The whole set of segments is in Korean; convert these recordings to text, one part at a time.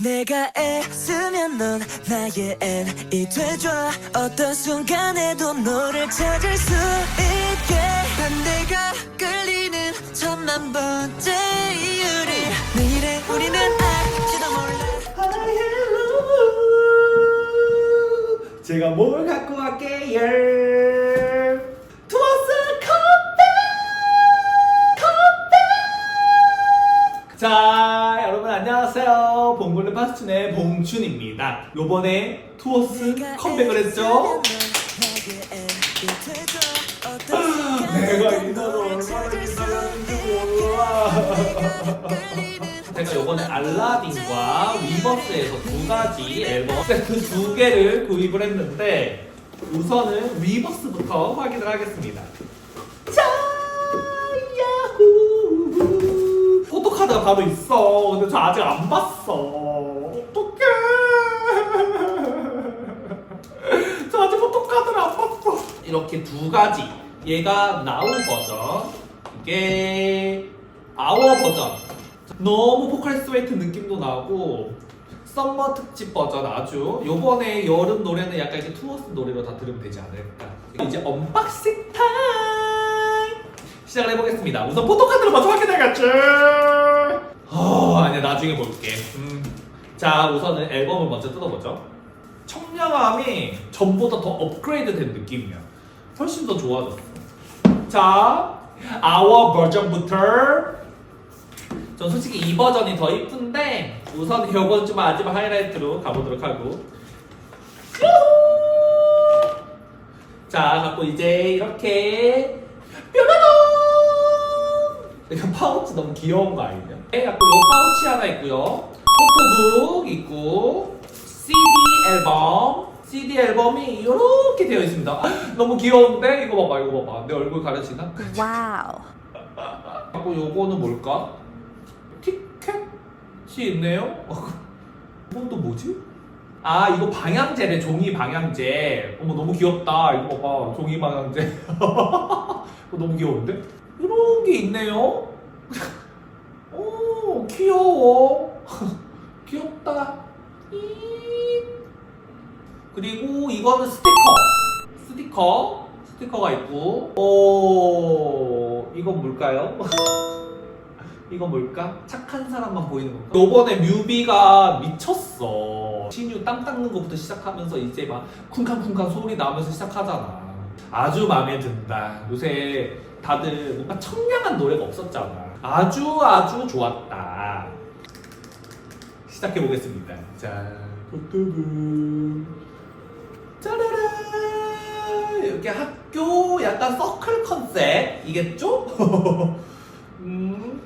내가 애쓰면 넌 나의 N이 돼줘. 어떤 순간에도 너를 찾을 수 있게. 반대가 끌리는 천만 번째 이유를 내일의 우리는 알지도 몰라. 제가 뭘 갖고 갈게요? 파스춘의 봉춘입니다. 요번에 투어스 컴백을 했죠? 내가 인사도 얼마나 기다렸는지 몰라. 제가 요번에 알라딘과 위버스에서 두 가지 앨범 세트 두 개를 구입을 했는데 우선은 위버스부터 확인을 하겠습니다. 포토카드가 바로 있어. 근데 저 아직 안 봤어. 어떡해. 저 아직 포토카드를 안 봤어. 이렇게 두 가지. 얘가 나우 버전. 이게 아워 버전. 너무 포칼 스웨이트 느낌도 나고 썸머 특집 버전 아주 요번에 여름 노래는 약간 이렇게 투어스 노래로 다 들으면 되지 않을까 이제 언박싱 타임 시작을 해보겠습니다 우선 포토카드를 먼저 확인해야겠지 어, 아니야 나중에 볼게 음. 자 우선은 앨범을 먼저 뜯어보죠 청량함이 전보다 더 업그레이드 된 느낌이야 훨씬 더 좋아졌어 자 아워 버전부터. 전 솔직히 이 버전이 더 이쁜데 우선 이번 주 마지막 하이라이트로 가보도록 하고! 자 갖고 이제 이렇게 뾰로롱! 이거 파우치 너무 귀여운 거 아니냐? 네, 갖고 요 파우치 하나 있고요. 포토북 있고 CD 앨범 CD 앨범이 이렇게 되어 있습니다 너무 귀여운데 이거 봐봐 이거 봐봐 내 얼굴 가려지나? 와우. 하고 요거는 뭘까? 티켓이 있네요? 이건 또 뭐지? 아 이거 방향제래 종이 방향제 어머 너무 귀엽다 이거 봐봐 종이 방향제 너무 귀여운데? 이런 게 있네요 오 귀여워 귀엽다 이 그리고 이거는 스티커. 스티커. 스티커가 있고. 오 이건 뭘까요? 이건 뭘까? 착한 사람만 보이는 건가? 요번에 뮤비가 미쳤어. 신유 땀 닦는 것부터 시작하면서 이제 막 쿵쾅쿵쾅 소리 나면서 시작하잖아. 아주 마음에 든다. 요새 다들 뭔가 청량한 노래가 없었잖아. 아주 아주 좋았다. 시작해 보겠습니다. 자 짜라란 이렇게 학교 약간 서클 컨셉이겠죠? 음.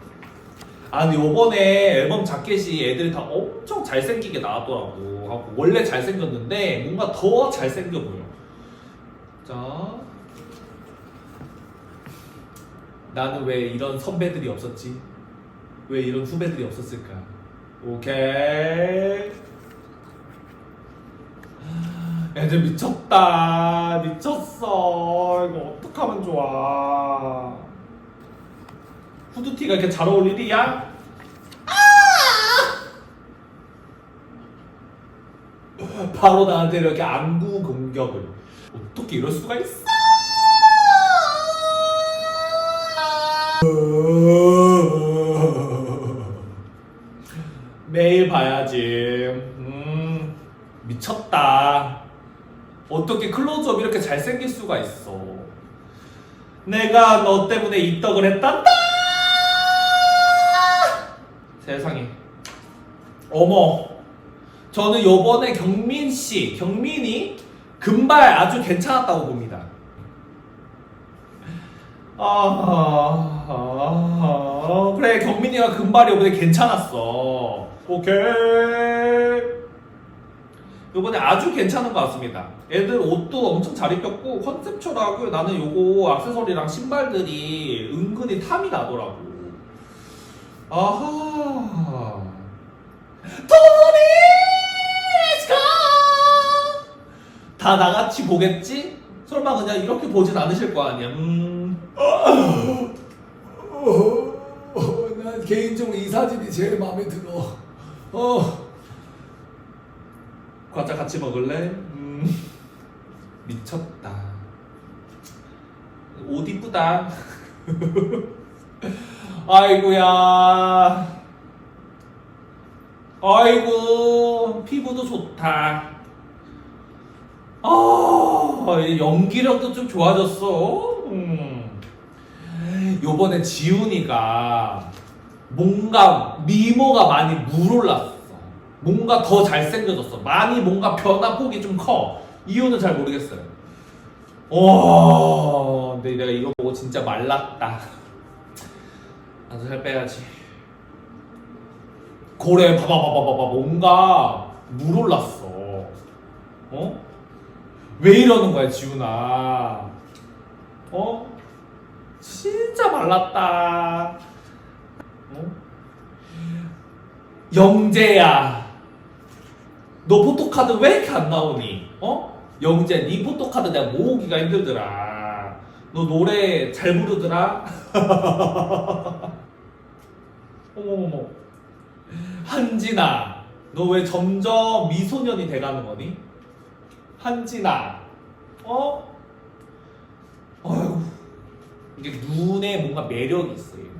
아 근데 요번에 앨범 자켓이 애들이 다 엄청 잘생기게 나왔더라고 하고 원래 잘생겼는데 뭔가 더 잘생겨 보여 자 나는 왜 이런 선배들이 없었지? 왜 이런 후배들이 없었을까? 오케이 애들 미쳤다 미쳤어 이거 어떡하면 좋아 후드티가 이렇게 잘 어울리리야? 아! 바로 나한테 이렇게 안구 공격을 어떻게 이럴 수가 있어? 어떻게 클로즈업 이렇게 잘생길 수가 있어? 내가 너 때문에 입덕을 했단다! 세상에. 어머. 저는 요번에 경민 씨 경민이 금발 아주 괜찮았다고 봅니다. 아, 아, 그래 경민이가 금발이 요번에 괜찮았어. 오케이 요번에 아주 괜찮은 것 같습니다. 애들 옷도 엄청 잘 입혔고 컨셉처라고 나는 요거 액세서리랑 신발들이 은근히 탐이 나더라고. 아하. 토니 다 나같이 보겠지? 설마 그냥 이렇게 보진 않으실 거 아니야. 음. 난 개인적으로 이 사진이 제일 마음에 들어. 어, 과자 같이 먹을래? 음, 미쳤다. 옷 이쁘다. 아이고야. 아이고 피부도 좋다. 아 연기력도 좀 좋아졌어. 음. 요번에 지훈이가 뭔가 미모가 많이 물올랐어. 뭔가 더 잘생겨졌어. 많이 뭔가 변화 폭이 좀 커. 이유는 잘 모르겠어요. 와, 근데 내가 이거 보고 진짜 말랐다. 나도 살 빼야지. 고래 봐봐 봐봐 봐봐 뭔가 물 올랐어. 어? 왜 이러는 거야 지훈아? 어? 진짜 말랐다. 어? 영재야. 너 포토카드 왜 이렇게 안 나오니? 어? 영재, 네 포토카드 내가 모으기가 힘들더라. 너 노래 잘 부르더라? 어머머머. 한진아, 너 왜 점점 미소년이 돼가는 거니? 한진아, 어? 어휴, 이게 눈에 뭔가 매력이 있어. 얘는.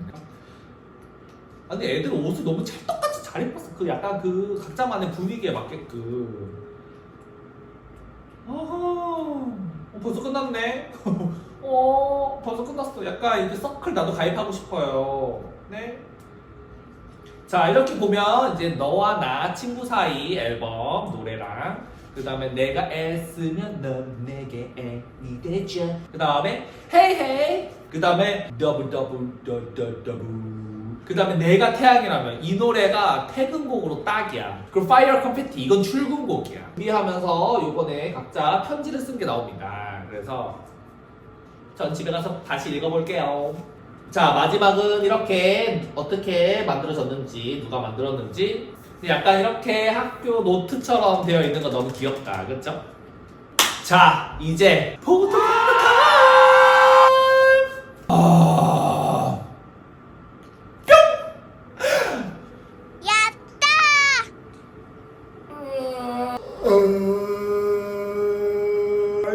아, 근데 애들 옷을 너무 찰떡같이 잘 입었어. 그 약간 그 각자만의 분위기에 맞게끔. 어허, 어, 벌써 끝났네. 어, 벌써 끝났어. 약간 이제 서클 나도 가입하고 싶어요. 네. 자, 이렇게 보면 이제 너와 나 친구 사이 앨범 노래랑 그 다음에 내가 애쓰면 넌 내게 애이 되죠. 그 다음에 헤이 헤이. 그 다음에 더블 더블 더블 더블. 그 다음에 내가 태양이라면 이 노래가 퇴근곡으로 딱이야. 그리고 파이어 컴패티 이건 출근곡이야. 준비하면서 요번에 각자 편지를 쓴 게 나옵니다. 그래서 전 집에 가서 다시 읽어볼게요. 자 마지막은 이렇게 어떻게 만들어졌는지 누가 만들었는지 약간 이렇게 학교 노트처럼 되어 있는 거 너무 귀엽다 그렇죠? 자 이제 포토 타임! 아...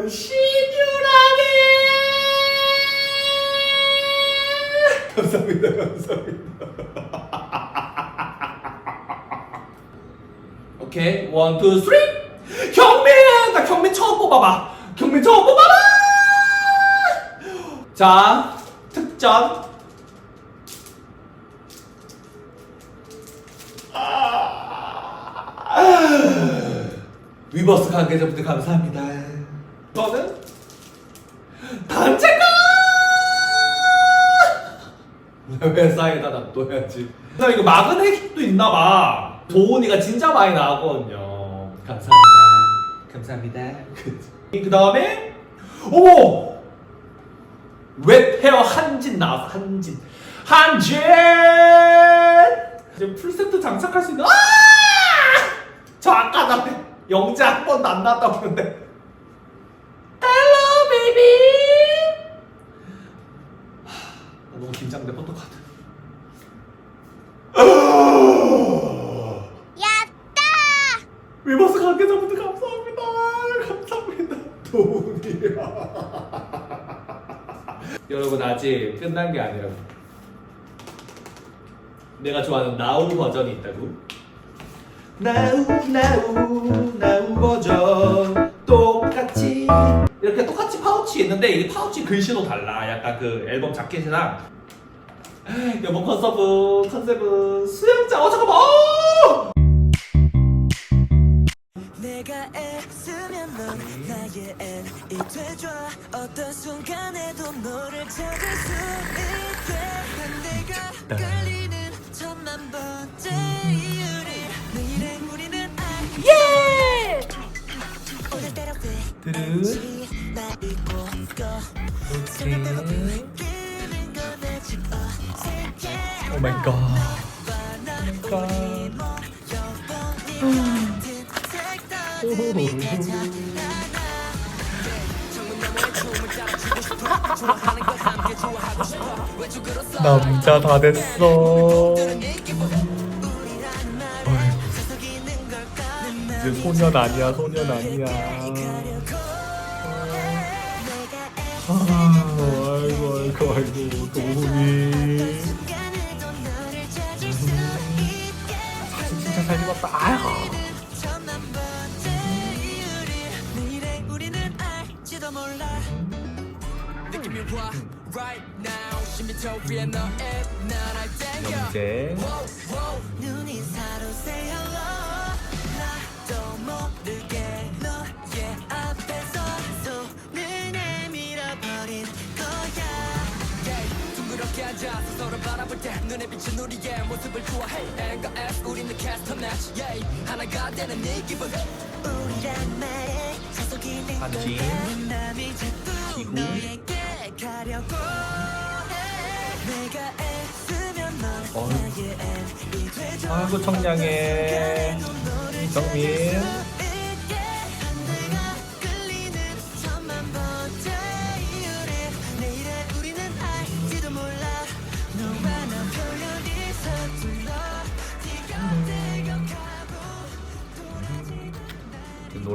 뿅! 시원하게 감사합니다. 감사합니다. 오케이. 원, 투, 쓰리. 경민! 나 경민 처음 뽑아봐. 경민 처음 뽑아봐! 자 특전. 아. 위버스 관계자분들 감사합니다 저는? 단체가! 회사에다 놔둬야지? 나 이거 마그네틱도 있나봐. 도훈이가 진짜 많이 나왔거든요. 감사합니다. 감사합니다. 그 다음에 어머! 웹 헤어 한진 나왔어 한진. 한진! 지금 풀세트 장착할 수 있는 아! 저 아까 나 영재 한 번도 안 나왔다고 했는데 헬로 베이비 긴장돼 포토카드. 위버스 관계자분들 감사합니다. 감사합니다. 도훈이야. 여러분 아직 끝난 게 아니라고 내가 좋아하는 나우 버전이 있다고? 나우 나우 나우 버전. 똑같이. 이렇게 똑같이 파우치 있는데 이 파우치 글씨도 달라. 약간 그 앨범 자켓이랑 이번 컨셉은 컨셉은 수영장. 어 잠깐만. 어! 내가 애쓰면 넌 나의 N이 돼줘. 어떤 순간에도 너를 찾을 수 오 마이 갓 남자 다 됐어. 이제 소년 아니야 소년 아니야. 아, 아이고 아이고 아이고 나날 땡겨 영재 앉아서 서로 바라볼 때 눈에 비친 우리의 모습을 좋아해. N과 S 우리는 캐스터 매치 yeah, 하나가 되는 이 기분. 우리란 말에 자석이 내 한지 남이 자꾸. 너에게 가려고 해. 내가 애쓰면 넌 어휴. 나의 N이 되줘 아이고 청량해. 이정민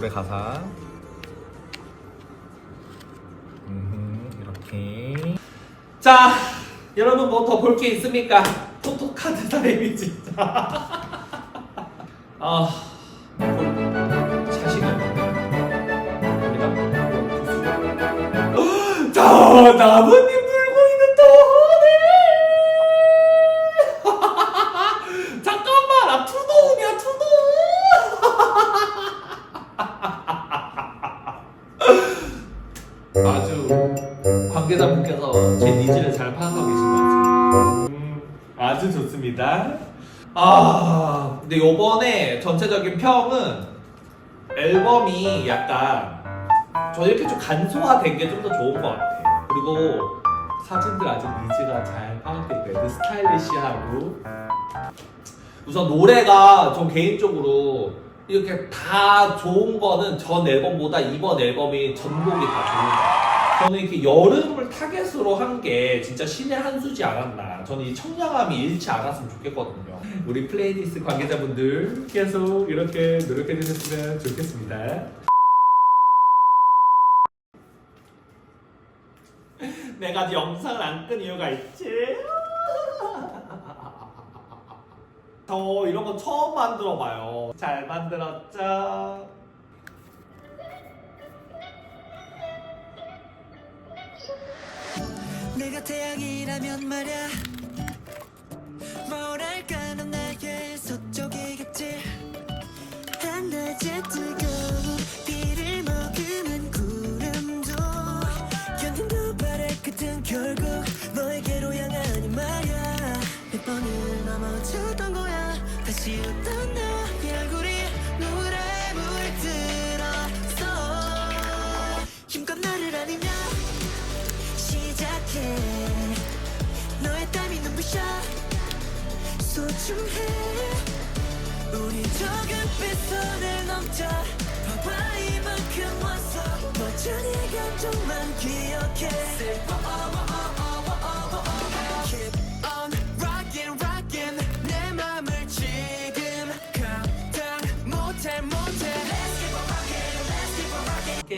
노래 가사 음, 이렇게 자, 여러분 뭐 더 볼 게 있습니까? 포토카드 사람이 진짜. 아, 뭐, 없네. 우리가 자, 나뭇잎 음, 아주 좋습니다. 아, 근데 요번에 전체적인 평은 앨범이 약간 저 이렇게 좀 간소화된 게 좀 더 좋은 것 같아요. 그리고 사진들 아직 니즈가 잘 파악되고 있고 스타일리시하고 우선 노래가 전 개인적으로 이렇게 다 좋은 거는 전 앨범보다 이번 앨범이 전곡이 다 좋은 것 같아요. 저는 이렇게 여름을 타겟으로 한 게 진짜 신의 한 수지 않았나. 저는 이 청량함이 잃지 않았으면 좋겠거든요. 우리 플레이리스트 관계자분들 계속 이렇게 노력해 주셨으면 좋겠습니다. 내가 아직 영상을 안 끈 이유가 있지. 저 이런 거 처음 만들어 봐요. 잘 만들었죠? 내가 태양이라면 말야 뭐랄까 넌 나의 서쪽이겠지. 한낮에 뜨거운 비를 머금은 구름도 견딘 두 발의 끝은 결국 너에게로 향하니 말야. 몇 번을 넘어졌던 거야. 다시 웃던 너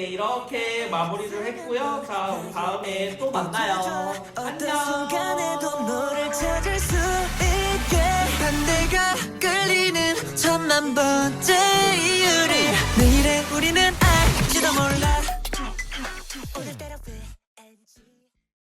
이렇게 마무리를 했고요. 자, 다음에 또 만나요. 안녕.